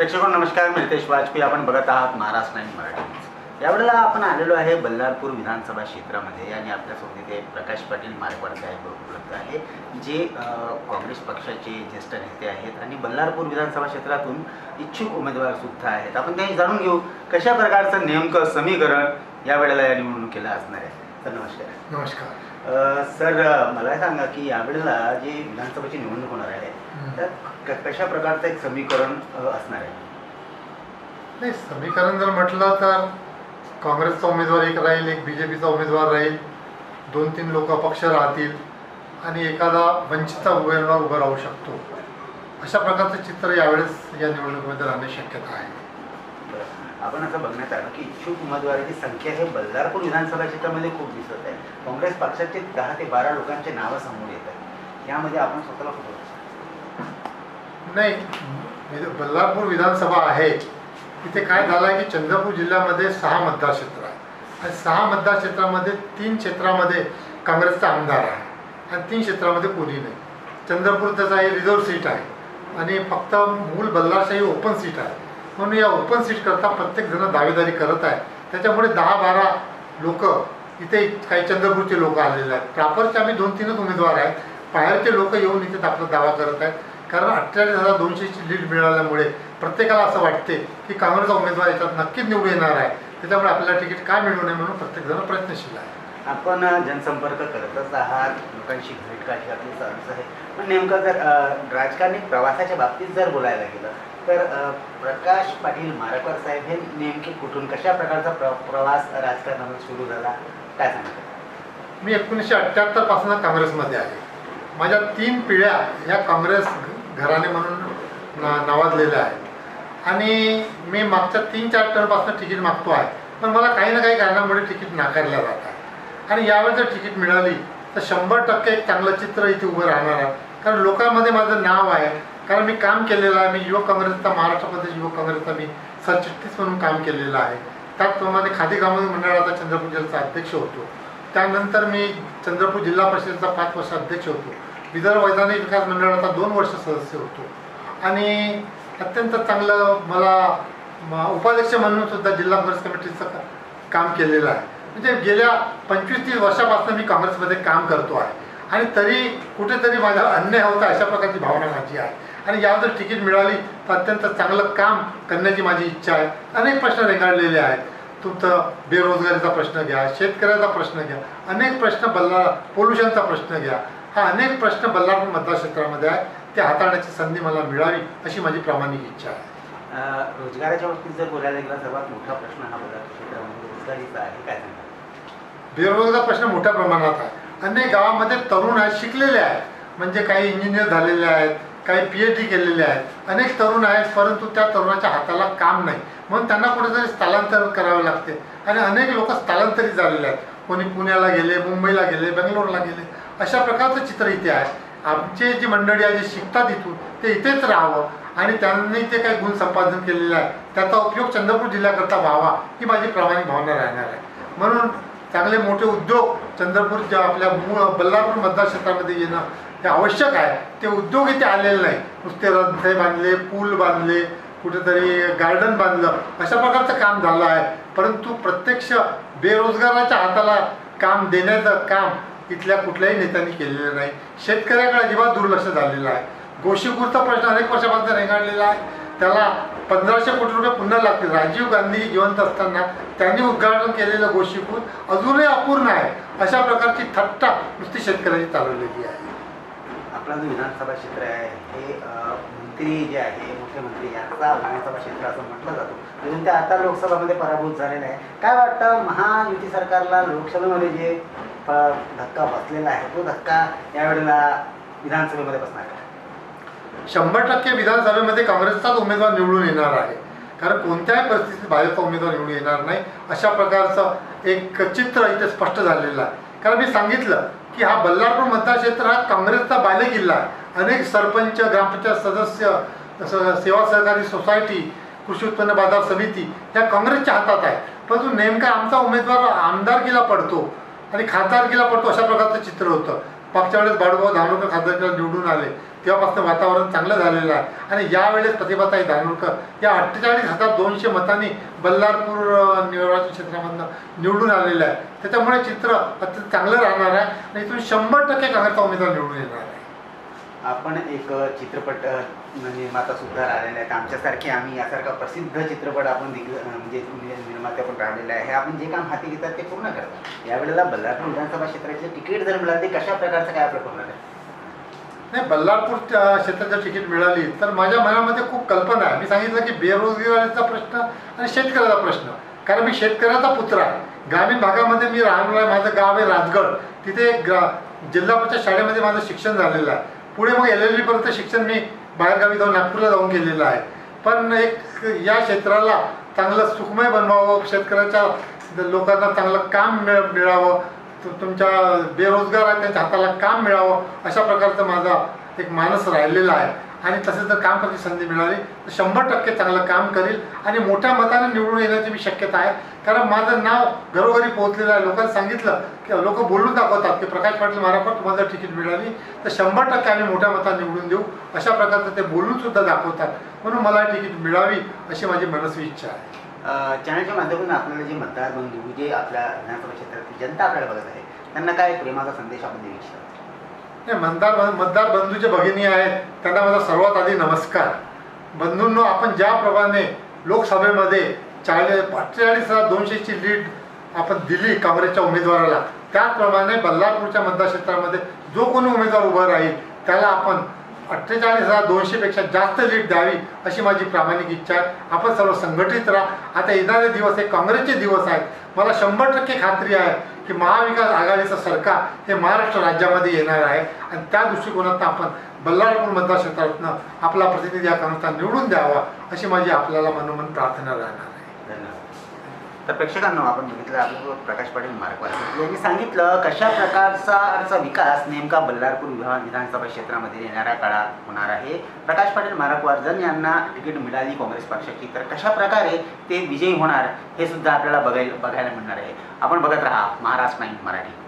प्रेक्षक नमस्कार मी रितेश वाजपेयी. आपण बघत आहात महाराष्ट्र नाईन मराठी यावेळेला आपण आलेलो आहे बल्लारपूर विधानसभा क्षेत्रामध्ये आणि आपल्यासोबत इथे प्रकाश पाटील मारवाड साहेब उपलब्ध आहे जे काँग्रेस पक्षाचे ज्येष्ठ नेते आहेत आणि बल्लारपूर विधानसभा क्षेत्रातून इच्छुक उमेदवार सुद्धा आहेत. आपण त्यांनी जाणून घेऊ कशा प्रकारचं नेमकं समीकरण यावेळेला या निवडणुकीला असणार आहे. तर नमस्कार. नमस्कार. सर मला सांगा की यावेळेला जी विधानसभेची निवडणूक होणार आहे त्यात कशा प्रकारचं एक समीकरण असणार आहे? नाही समीकरण जर म्हटलं तर काँग्रेसचा उमेदवार एक राहील एक बी जे पीचा उमेदवार राहील दोन तीन लोक अपक्ष राहतील आणि एखादा वंचितचा उमेदवार उभा राहू शकतो. अशा प्रकारचं चित्र यावेळेस या निवडणुकीमध्ये राहण्याची शक्यता आहे. आपण असं बघण्यात आलं की इच्छुक उमेदवाराची संख्या हे बल्लारपूर विधानसभा क्षेत्रामध्ये खूप दिसत आहे. काँग्रेस पक्षाचे दहा ते बारा लोकांचे नावं समोर येत आहेत. यामध्ये आपण स्वतःला कुठं नाही बल्लारपूर विधानसभा आहे. तिथे काय झालं आहे की चंद्रपूर जिल्ह्यामध्ये सहा मतदार क्षेत्र आहे. आणि सहा मतदार क्षेत्रामध्ये तीन क्षेत्रामध्ये काँग्रेसचा आमदार आहे. आणि तीन क्षेत्रामध्ये कोणी नाही. चंद्रपूर त्याचा हे रिझर्व्ह सीट आहे. आणि फक्त मूल बल्लारशाही ओपन सीट आहे. म्हणून या ओपन सीट करता प्रत्येकजण दावेदारी करत आहे. त्याच्यामुळे दहा बारा लोक इथे काही चंद्रपूरचे लोक आलेले आहेत. प्रॉपरचे आम्ही दोन तीनच उमेदवार आहेत. बाहेरचे लोक येऊन इथे आपला दावा करत आहेत. कारण अठ्ठेचाळीस हजार दोनशेची लीड मिळाल्यामुळे प्रत्येकाला असं वाटते की काँग्रेसचा उमेदवार याच्यात नक्कीच निवडून येणार आहे. त्याच्यामुळे आपल्याला तिकीट का मिळू नये म्हणून प्रत्येकजण प्रयत्नशील आहे. आपण जनसंपर्क करतच आहात. लोकांशी भेट काठी आपली सहज आहे. पण नेमकं जर राजकारणी प्रवासाच्या बाबतीत जर बोलायला गेलं तर प्रकाश पाटील मारकर साहेब हे नेमके कुठून कशा प्रकारचा प्र प्रवास राजकारणामध्ये सुरू झाला? काय सांगतात मी एकोणीसशे अठ्ठ्याहत्तरपासून काँग्रेसमध्ये आहे. माझ्या तीन पिढ्या ह्या काँग्रेस घराणे म्हणून ना नावाजलेल्या आहेत. आणि मी मागच्या तीन चार टर्मपासून तिकीट मागतो आहे. पण मला काही ना काही कारणामुळे तिकीट नाकारलं जात. आहे आणि यावेळी जर तिकीट मिळाली तर शंभर टक्के एक चांगलं चित्र इथे उभं राहणार आहे. कारण लोकांमध्ये माझं नाव आहे. कारण मी काम केलेलं आहे. मी युवक काँग्रेसचा महाराष्ट्र प्रदेश युवक काँग्रेसचा मी सरचिटणीस म्हणून काम केलेलं आहे. त्याचप्रमाणे खादी ग्रामोद्योग मंडळाचा चंद्रपूर जिल्ह्याचा अध्यक्ष होतो. त्यानंतर मी चंद्रपूर जिल्हा परिषदेचा पाच वर्ष अध्यक्ष होतो. विदर्भ वैधानिक विकास मंडळाचा दोन वर्ष सदस्य होतो. आणि अत्यंत चांगलं मला म- उपाध्यक्ष म्हणून सुद्धा जिल्हा काँग्रेस कमिटीचं काम केलेलं आहे. म्हणजे गेल्या पंचवीस तीस वर्षापासून मी काँग्रेसमध्ये काम करतो आहे. आणि तरी कुठेतरी माझा अन्याय होता अशा प्रकारची भावना माझी आहे. आणि यावर जर तिकीट मिळाली तर अत्यंत चांगलं काम करण्याची माझी इच्छा आहे. अनेक प्रश्न रेंगाळलेले आहेत. तुमचं बेरोजगारीचा प्रश्न घ्या शेतकऱ्याचा प्रश्न घ्या अनेक प्रश्न बल्ला पोल्युशनचा प्रश्न घ्या. हा अनेक प्रश्न बल्लारपूर मतदारक्षेत्रामध्ये आहे ते हाताळण्याची संधी मला मिळावी अशी माझी प्रामाणिक इच्छा आहे. रोजगाराच्या बाबतीत जर बोलायला गेला सर्वात मोठा प्रश्न हा बदल क्षेत्रामध्ये रोजगारीचा आहे. काय बेरोजगारीचा प्रश्न मोठ्या प्रमाणात आहे. अनेक गावामध्ये तरुण आहेत शिकलेले आहेत. म्हणजे काही इंजिनियर झालेले आहेत काही पी एच डी केलेले आहेत. अनेक तरुण आहेत परंतु त्या तरुणाच्या हाताला काम नाही. म्हणून त्यांना कुठेतरी स्थलांतर करावे लागते. आणि अनेक लोक स्थलांतरित झालेले आहेत. कोणी पुण्याला गेले मुंबईला गेले बेंगलोरला गेले. अशा प्रकारचं चित्र इथे आहे. आमचे जी मंडळी आहे जे शिकतात इथून ते इथेच राहावं. आणि त्यांनी ते काही गुण संपादन केलेलं आहे त्याचा उपयोग चंद्रपूर जिल्ह्याकरता व्हावा ही माझी प्रामाणिक भावना राहणार आहे. म्हणून चांगले मोठे उद्योग चंद्रपूरच्या आपल्या मूळ बल्लारपूर मतदारक्षेत्रामध्ये येणं हे आवश्यक आहे. ते उद्योग इथे आलेले नाही नुसते रस्ते बांधले पूल बांधले कुठेतरी गार्डन बांधलं. अशा प्रकारचं काम झालं आहे. परंतु प्रत्यक्ष बेरोजगाराच्या हाताला काम देण्याचं काम इथल्या कुठल्याही नेत्यांनी केलेलं नाही. शेतकऱ्याकडे अजिबात दुर्लक्ष झालेलं आहे. गोशीपूरचा प्रश्न अनेक वर्षापासून रेंगाळलेला आहे. त्याला पंधराशे कोटी रुपये पुन्हा लागतील. राजीव गांधी जिवंत असताना त्यांनी उद्घाटन केलेलं गोष्टीपूर अजूनही अपूर्ण आहे. अशा प्रकारची थट्टा नुसती शेतकऱ्याची चालवलेली आहे. आपला जो विधानसभा क्षेत्र आहे हे मंत्री जे आहे मुख्यमंत्री यांचा विधानसभा क्षेत्र असं म्हटलं जातं. म्हणून ते आता लोकसभामध्ये पराभूत झालेलं आहे. काय वाटतं महायुती सरकारला लोकसभेमध्ये जे धक्का बसलेला आहे तो धक्का यावेळेला विधानसभेमध्ये बसणार का? शंभर टक्के विधानसभेमध्ये काँग्रेसचाच उमेदवार निवडून येणार आहे. कारण कोणत्याही परिस्थितीत भाजपचा उमेदवार निवडून येणार नाही. अशा प्रकारचं एक चित्र इथे स्पष्ट झालेलं आहे. कारण मी सांगितलं की हा बल्लारपूर मतदारक्षेत्र हा काँग्रेसचा बालेकिल्ला आहे. अनेक सरपंच ग्रामपंचायत सदस्य स- सेवा सहकारी सोसायटी कृषी उत्पन्न बाजार समिती या काँग्रेसच्या हातात आहे. परंतु नेमका आमचा उमेदवार आमदारकीला पडतो आणि खासदारकीला पडतो अशा प्रकारचं चित्र होतं. मागच्या वेळेस बाळूभाऊ धानोरकर खासदारकडे निवडून आले. तेव्हापासून वातावरण चांगलं झालेलं आहे. आणि यावेळेस प्रतिभाताई धानोरकर या अठ्ठेचाळीस हजार दोनशे मतांनी बल्लारपूर निर्वाचन क्षेत्रामधनं निवडून आलेलं आहे. त्याच्यामुळे चित्र अत्यंत चांगलं राहणार आहे. आणि इथून शंभर टक्के काँग्रेसचा उमेदवार निवडून येणार आहे. आपण एक चित्रपट निर्माता सुद्धा राहिलेला आहे आमच्यासारखे आम्ही यासारखा प्रसिद्ध चित्रपट आपण दिग म्हणजे निर्माते पण राहिलेला आहे. आपण जे काम हाती घेतात ते पूर्ण करतात. यावेळेला बल्लारपूर विधानसभा क्षेत्राचे तिकीट जर मिळाले ते कशा प्रकारचं काय आपलं होणार आहे नाही बल्लारपूर क्षेत्राचं क्षेत्रात जर तिकीट मिळाली तर माझ्या मनामध्ये खूप कल्पना आहे. मी सांगितलं की बेरोजगारीचा प्रश्न आणि शेतकऱ्याचा प्रश्न. कारण मी शेतकऱ्याचा पुत्र आहे. ग्रामीण भागामध्ये मी राहणार आहे. माझं गाव आहे राजगड. तिथे ग्रा जिल्हा परिषद शाळेमध्ये माझं शिक्षण झालेलं आहे. पुढे मग एल एल बीपर्यंत शिक्षण मी बाहेरगावी जाऊन नागपूरला जाऊन केलेलं आहे. पण एक या क्षेत्राला चांगलं सुखमय बनवावं शेतकऱ्याच्या लोकांना चांगलं काम मिळ मिळावं तु- तुमच्या बेरोजगार त्यांच्या हाताला काम मिळावं अशा प्रकारचं माझा एक मानस राहिलेला आहे. आणि तसेच जर काम करायची संधी मिळाली तर शंभर टक्के चांगलं काम करील आणि मोठ्या मताने निवडून येण्याची मी शक्यता आहे. कारण माझं नाव घरोघरी पोहोचलेलं आहे. लोकांनी सांगितलं की लोक बोलून दाखवतात की प्रकाश पाटील माराफत तुम्हाला तिकीट मिळाली तर शंभर टक्के आम्ही मोठ्या मताने निवडून देऊ. अशा प्रकारचं ते बोलून सुद्धा दाखवतात. म्हणून मला तिकीट मिळावी अशी माझी मनस्वी इच्छा आहे. चॅनलच्या माध्यमातून आपल्याला जे मतदार बंधू जे आपल्या विधानसभा क्षेत्रातील जनता आपल्याला बघत आहे त्यांना काय प्रेमाचा संदेश आपण देऊ इच्छितो? हे मतदार मतदार बंधूचे भगिनी आहेत. त्यांना माझा सर्वात आधी नमस्कार. बंधूंनो आपण ज्याप्रमाणे लोकसभेमध्ये चाळीस अठ्ठेचाळीस हजार दोनशेची लीड आपण दिली काँग्रेसच्या उमेदवाराला त्याचप्रमाणे बल्लारपूरच्या मतदारक्षेत्रामध्ये जो कोणी उमेदवार उभा राहील त्याला आपण अठ्ठेचाळीस हजार दोनशेपेक्षा जास्त लीड द्यावी अशी माझी प्रामाणिक इच्छा आहे. आपण सर्व संघटित राहा. आता येणारे दिवस हे काँग्रेसचे दिवस आहेत. मला शंभर टक्के खात्री आहे की महाविकास आघाडीचं सरकार हे महाराष्ट्र राज्यामध्ये येणार आहे. आणि त्या दृष्टिकोनातून आपण बल्लारपूर मतदारक्षेत्रातनं आपला प्रतिनिधी या निवडून द्यावा अशी माझी आपल्याला मनोमन प्रार्थना राहणार आहे. धन्यवाद. तर प्रेक्षकांनो आपण बघितलं आपल्यासोबत प्रकाश पाटील मार्कवार यांनी सांगितलं कशा प्रकारचा विकास नेमका बल्लारपूर विधानसभा क्षेत्रामध्ये येणाऱ्या काळात होणार आहे? प्रकाश पाटील मारकवारजन यांना तिकीट मिळाली काँग्रेस पक्षाची तर कशा प्रकारे ते विजयी होणार हे सुद्धा आपल्याला बघायला बघायला मिळणार आहे. आपण बघत राहा महाराष्ट्र नाईन मराठी.